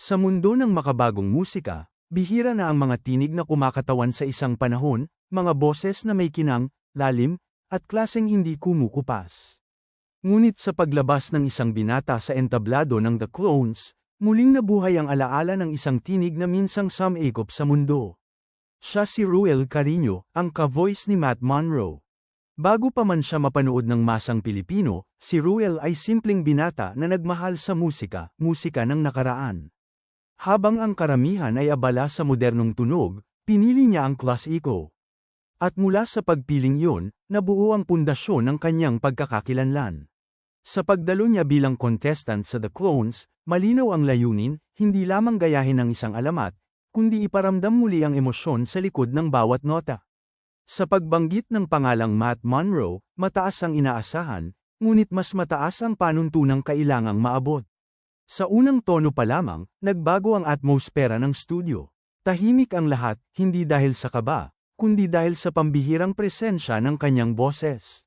Sa mundo ng makabagong musika, bihira na ang mga tinig na kumakatawan sa isang panahon, mga boses na may kinang, lalim, at klaseng hindi kumukupas. Ngunit sa paglabas ng isang binata sa entablado ng The Clones, muling nabuhay ang alaala ng isang tinig na minsang samekop sa mundo. Siya si Ruel Carino, ang ka-voice ni Matt Monroe. Bago pa man siya mapanood ng masang Pilipino, si Ruel ay simpleng binata na nagmahal sa musika, musika ng nakaraan. Habang ang karamihan ay abala sa modernong tunog, pinili niya ang klasiko. At mula sa pagpiling yun, nabuo ang pundasyon ng kanyang pagkakakilanlan. Sa pagdalo niya bilang contestant sa The Clones, malinaw ang layunin, hindi lamang gayahin ng isang alamat, kundi iparamdam muli ang emosyon sa likod ng bawat nota. Sa pagbanggit ng pangalang Matt Monroe, mataas ang inaasahan, ngunit mas mataas ang panuntunang kailangang maabot. Sa unang tono pa lamang, nagbago ang atmosfera ng studio. Tahimik ang lahat, hindi dahil sa kaba, kundi dahil sa pambihirang presensya ng kanyang boses.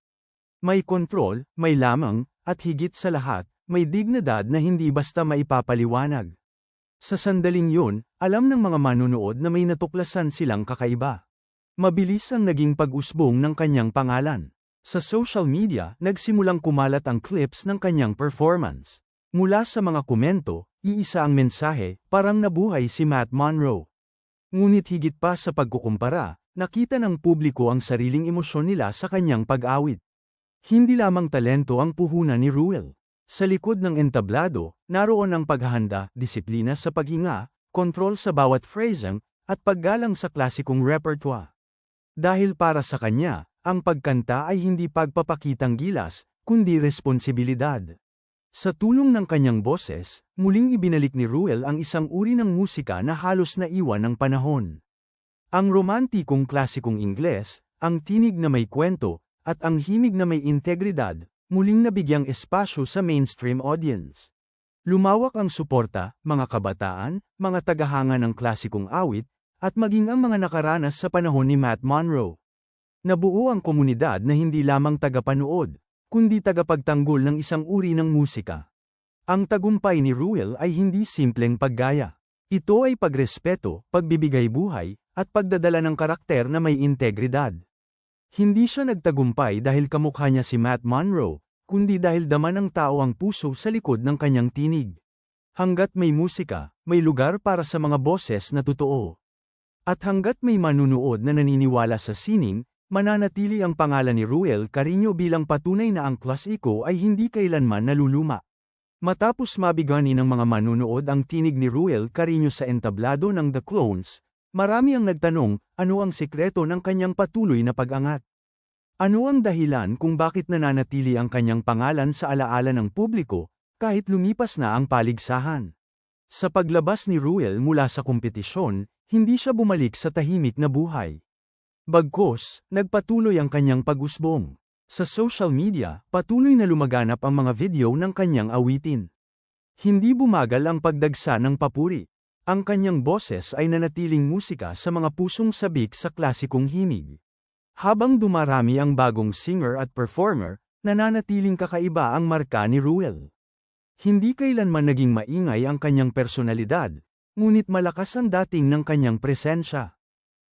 May kontrol, may lamang, at higit sa lahat, may dignidad na hindi basta maipapaliwanag. Sa sandaling yun, alam ng mga manunood na may natuklasan silang kakaiba. Mabilis ang naging pag-usbong ng kanyang pangalan. Sa social media, nagsimulang kumalat ang clips ng kanyang performance. Mula sa mga komento, iisa ang mensahe, parang nabuhay si Matt Monroe. Ngunit higit pa sa pagkukumpara, nakita ng publiko ang sariling emosyon nila sa kanyang pag-awit. Hindi lamang talento ang puhunan ni Ruel. Sa likod ng entablado, naroon ang paghahanda, disiplina sa paghinga, kontrol sa bawat phrasing, at paggalang sa klasikong repertoire. Dahil para sa kanya, ang pagkanta ay hindi pagpapakitang gilas, kundi responsibilidad. Sa tulong ng kanyang boses, muling ibinalik ni Ruel ang isang uri ng musika na halos naiwan ng panahon. Ang romantikong klasikong Ingles, ang tinig na may kwento, at ang himig na may integridad, muling nabigyang espasyo sa mainstream audience. Lumawak ang suporta, mga kabataan, mga tagahanga ng klasikong awit, at maging ang mga nakaranas sa panahon ni Matt Monroe. Nabuo ang komunidad na hindi lamang tagapanood, kundi tagapagtanggol ng isang uri ng musika. Ang tagumpay ni Ruel ay hindi simpleng paggaya. Ito ay pagrespeto, pagbibigay buhay, at pagdadala ng karakter na may integridad. Hindi siya nagtagumpay dahil kamukha niya si Matt Monroe, kundi dahil dama ng tao ang puso sa likod ng kanyang tinig. Hanggat may musika, may lugar para sa mga boses na totoo. At hanggat may manunood na naniniwala sa sining, mananatili ang pangalan ni Ruel Carino bilang patunay na ang klasiko ay hindi kailanman naluluma. Matapos mabigani ng mga manunood ang tinig ni Ruel Carino sa entablado ng The Clones, Marami ang nagtanong, ano ang sikreto ng kanyang patuloy na pag-angat? Ano ang dahilan kung bakit nananatili ang kanyang pangalan sa alaala ng publiko, kahit lumipas na ang paligsahan? Sa paglabas ni Ruel mula sa kompetisyon, hindi siya bumalik sa tahimik na buhay. Bagkos, nagpatuloy ang kanyang pag-usbong. Sa social media, patuloy na lumaganap ang mga video ng kanyang awitin. Hindi bumagal ang pagdagsa ng papuri. Ang kanyang boses ay nanatiling musika sa mga pusong sabik sa klasikong himig. Habang dumarami ang bagong singer at performer, nananatiling kakaiba ang marka ni Ruel. Hindi kailanman naging maingay ang kanyang personalidad, ngunit malakas ang dating ng kanyang presensya.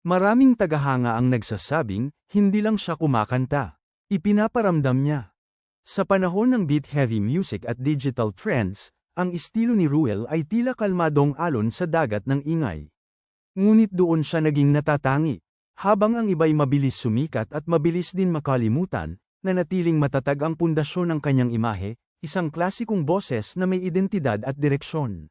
Maraming tagahanga ang nagsasabing, hindi lang siya kumakanta. Ipinaparamdam niya. Sa panahon ng beat-heavy music at digital trends, ang estilo ni Ruel ay tila kalmadong alon sa dagat ng ingay. Ngunit doon siya naging natatangi. Habang ang iba'y mabilis sumikat at mabilis din makalimutan, nanatiling matatag ang pundasyon ng kanyang imahe, isang klasikong boses na may identidad at direksyon.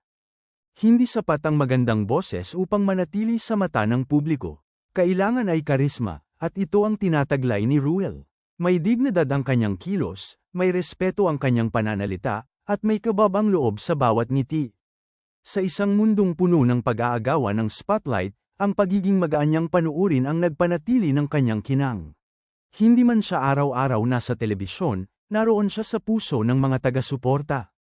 Hindi sapat ang magandang boses upang manatili sa mata ng publiko. Kailangan ay karisma, at ito ang tinataglay ni Ruel. May dignidad ang kanyang kilos, may respeto ang kanyang pananalita, at may kababang loob sa bawat ngiti. Sa isang mundong puno ng pag-aagawa ng spotlight, ang pagiging magaanyang panuurin ang nagpanatili ng kanyang kinang. Hindi man siya araw-araw nasa telebisyon, naroon siya sa puso ng mga taga-suporta.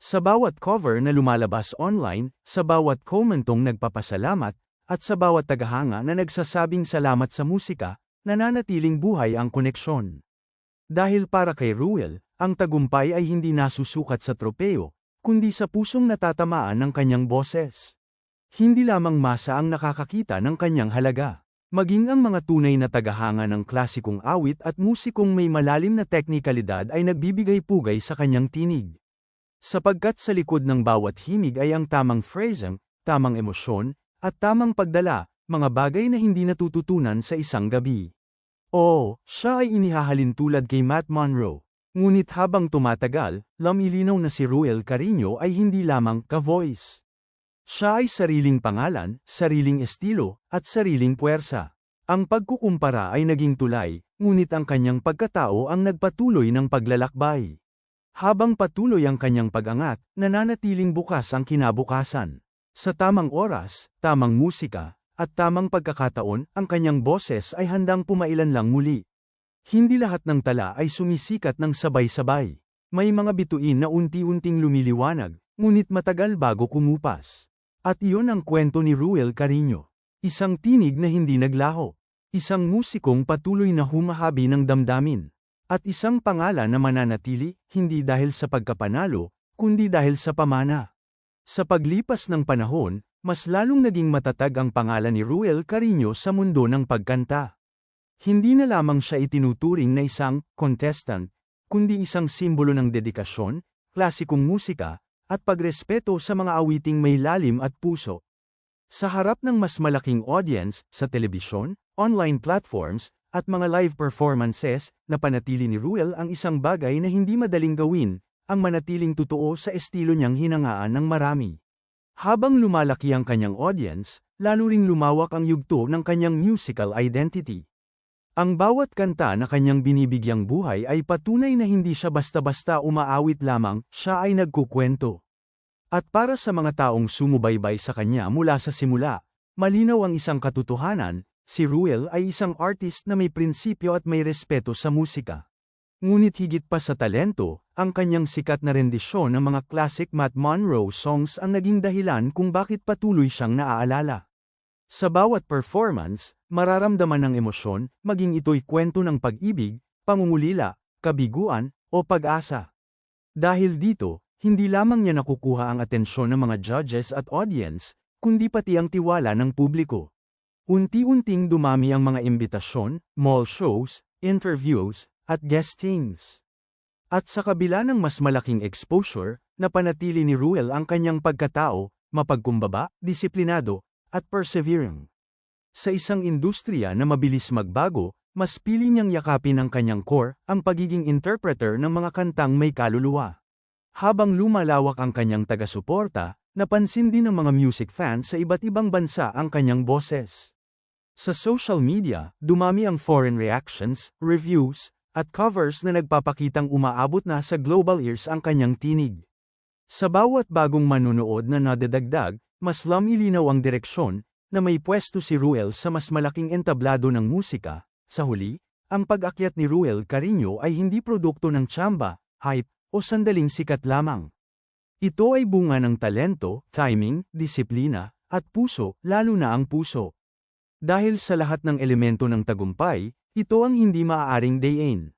Sa bawat cover na lumalabas online, sa bawat komentong nagpapasalamat, at sa bawat tagahanga na nagsasabing salamat sa musika, nananatiling buhay ang koneksyon. Dahil para kay Ruel, ang tagumpay ay hindi nasusukat sa tropeo, kundi sa pusong natatamaan ng kanyang boses. Hindi lamang masa ang nakakakita ng kanyang halaga. Maging ang mga tunay na tagahanga ng klasikong awit at musikong may malalim na teknikalidad ay nagbibigay pugay sa kanyang tinig. Sapagkat sa likod ng bawat himig ay ang tamang phrasing, tamang emosyon, at tamang pagdala, mga bagay na hindi natututunan sa isang gabi. Oo, siya ay inihahalin tulad kay Matt Monroe. Ngunit habang tumatagal, lamilinaw na si Ruel Carino ay hindi lamang ka-voice. Siya ay sariling pangalan, sariling estilo, at sariling puwersa. Ang pagkukumpara ay naging tulay, ngunit ang kanyang pagkatao ang nagpatuloy ng paglalakbay. Habang patuloy ang kanyang pag-angat, nananatiling bukas ang kinabukasan. Sa tamang oras, tamang musika, at tamang pagkakataon, ang kanyang boses ay handang pumailan lang muli. Hindi lahat ng tala ay sumisikat ng sabay-sabay. May mga bituin na unti-unting lumiliwanag, ngunit matagal bago kumupas. At iyon ang kwento ni Ruel Carino. Isang tinig na hindi naglaho. Isang musikong patuloy na humahabi ng damdamin. At isang pangalan na mananatili, hindi dahil sa pagkapanalo, kundi dahil sa pamana. Sa paglipas ng panahon, mas lalong naging matatag ang pangalan ni Ruel Carino sa mundo ng pagkanta. Hindi na lamang siya itinuturing na isang contestant, kundi isang simbolo ng dedikasyon, klasikong musika, at pagrespeto sa mga awiting may lalim at puso. Sa harap ng mas malaking audience, sa telebisyon, online platforms, at mga live performances, napanatili ni Ruel ang isang bagay na hindi madaling gawin, ang manatiling totoo sa estilo niyang hinangaan ng marami. Habang lumalaki ang kanyang audience, lalo ring lumawak ang yugto ng kanyang musical identity. Ang bawat kanta na kanyang binibigyang buhay ay patunay na hindi siya basta-basta umaawit lamang, siya ay nagkukwento. At para sa mga taong sumubaybay sa kanya mula sa simula, malinaw ang isang katotohanan, si Ruel ay isang artist na may prinsipyo at may respeto sa musika. Ngunit higit pa sa talento, ang kanyang sikat na rendisyon ng mga classic Matt Monroe songs ang naging dahilan kung bakit patuloy siyang naaalala. Sa bawat performance, mararamdaman ng emosyon, maging ito'y kwento ng pag-ibig, pangungulila, kabiguan, o pag-asa. Dahil dito, hindi lamang niya nakukuha ang atensyon ng mga judges at audience, kundi pati ang tiwala ng publiko. Unti-unting dumami ang mga imbitasyon, mall shows, interviews, at guestings. At sa kabila ng mas malaking exposure, napanatili ni Ruel ang kanyang pagkatao, mapagkumbaba, disiplinado, at persevering. Sa isang industriya na mabilis magbago, mas pili niyang yakapin ang kanyang core, ang pagiging interpreter ng mga kantang may kaluluwa. Habang lumalawak ang kanyang taga-suporta, napansin din ng mga music fans sa iba't ibang bansa ang kanyang boses. Sa social media, dumami ang foreign reactions, reviews, at covers na nagpapakitang umaabot na sa global ears ang kanyang tinig. Sa bawat bagong manunood na nadadagdag, mas lamilinaw ang direksyon, na may pwesto si Ruel sa mas malaking entablado ng musika. Sa huli, ang pag-akyat ni Ruel Carino ay hindi produkto ng tsamba, hype, o sandaling sikat lamang. Ito ay bunga ng talento, timing, disiplina, at puso, lalo na ang puso. Dahil sa lahat ng elemento ng tagumpay, ito ang hindi maaaring dayin.